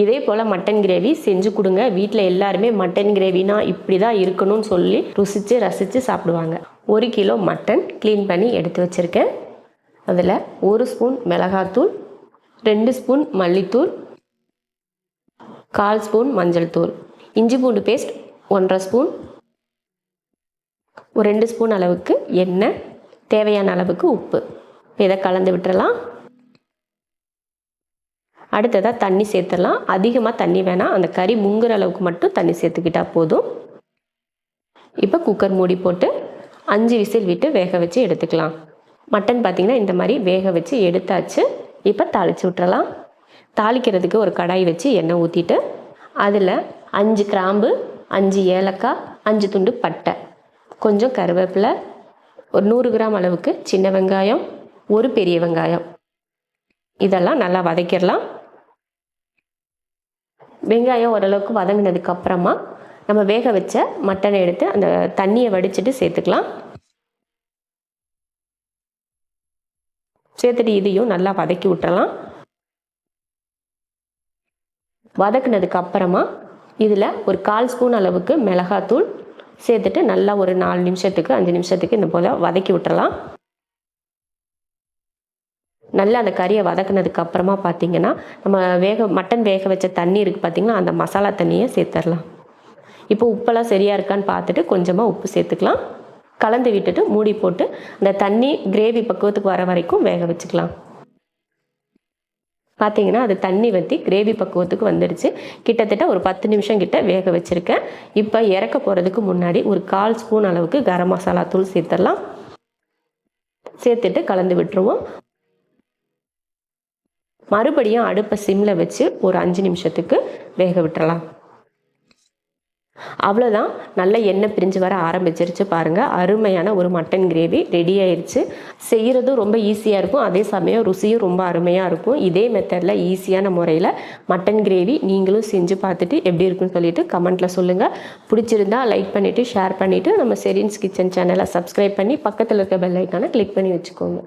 இதே போல் mutton gravy செஞ்சு கொடுங்க. வீட்டில் எல்லாருமே மட்டன் கிரேவினா இப்படி தான் இருக்கணும்னு சொல்லி ருசித்து ரசித்து சாப்பிடுவாங்க. ஒரு கிலோ மட்டன் க்ளீன் பண்ணி எடுத்து வச்சுருக்கேன். அதில் ஒரு ஸ்பூன் மிளகாத்தூள் ரெண்டு ஸ்பூன் மல்லித்தூள் கால் ஸ்பூன் மஞ்சள் தூள் இஞ்சி பூண்டு பேஸ்ட் ஒன்றரை ஸ்பூன் ஒரு ரெண்டு ஸ்பூன் அளவுக்கு எண்ணெய் தேவையான அளவுக்கு உப்பு. இதை கலந்து விட்டுறலாம். அடுத்ததாக தண்ணி சேர்த்துடலாம். அதிகமாக தண்ணி வேணாம் அந்த கறி முங்குற அளவுக்கு மட்டும் தண்ணி சேர்த்துக்கிட்டால் போதும். இப்போ குக்கர் மூடி போட்டு அஞ்சு விசில் விட்டு வேக வச்சு எடுத்துக்கலாம். மட்டன் பார்த்திங்கன்னா இந்த மாதிரி வேக வச்சு எடுத்தாச்சு. இப்போ தாளித்து விட்டுறலாம். தாளிக்கிறதுக்கு ஒரு கடாய் வச்சு எண்ணெய் ஊற்றிட்டு அதில் அஞ்சு கிராம்பு அஞ்சு ஏலக்காய் அஞ்சு துண்டு பட்டை கொஞ்சம் கருவேப்பிலை ஒரு நூறு கிராம் அளவுக்கு சின்ன வெங்காயம் ஒரு பெரிய வெங்காயம். இதெல்லாம் நல்லா வதக்கிடலாம். வெங்காயம் ஓரளவுக்கு வதங்கினதுக்கு அப்புறமா நம்ம வேக வச்ச மட்டனை எடுத்து அந்த தண்ணியை வடிச்சிட்டு சேர்த்துக்கலாம். சேர்த்துட்டு இதையும் நல்லா வதக்கி விட்டுறலாம். வதக்குனதுக்கு அப்புறமா இதில் ஒரு கால் ஸ்பூன் அளவுக்கு மிளகாத்தூள் சேர்த்துட்டு நல்லா ஒரு நாலு நிமிஷத்துக்கு அஞ்சு நிமிஷத்துக்கு இந்த போல் வதக்கி விட்டுறலாம். நல்லா அந்த கறியை வதக்குனதுக்கு அப்புறமா பார்த்தீங்கன்னா நம்ம வேக மட்டன் வேக வச்ச தண்ணி இருக்குது பார்த்தீங்கன்னா அந்த மசாலா தண்ணியை சேர்த்துடலாம் இப்போ உப்பெல்லாம் சரியாக இருக்கான்னு பார்த்துட்டு கொஞ்சமாக உப்பு சேர்த்துக்கலாம். கலந்து விட்டுட்டு மூடி போட்டு அந்த தண்ணி கிரேவி பக்குவத்துக்கு வர வரைக்கும் வேக வச்சுக்கலாம். பார்த்தீங்கன்னா அது தண்ணி வற்றி கிரேவி பக்குவத்துக்கு வந்துடுச்சு. கிட்டத்தட்ட ஒரு பத்து நிமிஷம் கிட்ட வேக வச்சுருக்கேன். இப்போ இறக்க போகிறதுக்கு முன்னாடி ஒரு கால் ஸ்பூன் அளவுக்கு கரம் மசாலா தூள் சேர்த்துடலாம் சேர்த்துட்டு கலந்து விட்டுருவோம். மறுபடியும் அடுப்பை சிம்மில் வச்சு ஒரு அஞ்சு நிமிஷத்துக்கு வேக விட்டுறலாம். அவ்வளோதான் நல்ல எண்ணெய் பிரிஞ்சு வர ஆரம்பிச்சிருச்சு பாருங்கள் அருமையான ஒரு மட்டன் கிரேவி ரெடி ஆயிடுச்சு செய்கிறதும் ரொம்ப ஈஸியாக இருக்கும். அதே சமயம் ருசியும் ரொம்ப அருமையாக இருக்கும். இதே மெத்தடில் ஈஸியான முறையில் மட்டன் கிரேவி நீங்களும் செஞ்சு பார்த்துட்டு எப்படி இருக்குன்னு சொல்லிட்டு கமெண்ட்டில் சொல்லுங்கள் பிடிச்சிருந்தா லைக் பண்ணிவிட்டு ஷேர் பண்ணிவிட்டு நம்ம செரின்ஸ் கிச்சன் சேனலை சப்ஸ்கிரைப் பண்ணி பக்கத்தில் இருக்க பெல் ஐக்கானை கிளிக் பண்ணி வச்சுக்கோங்க.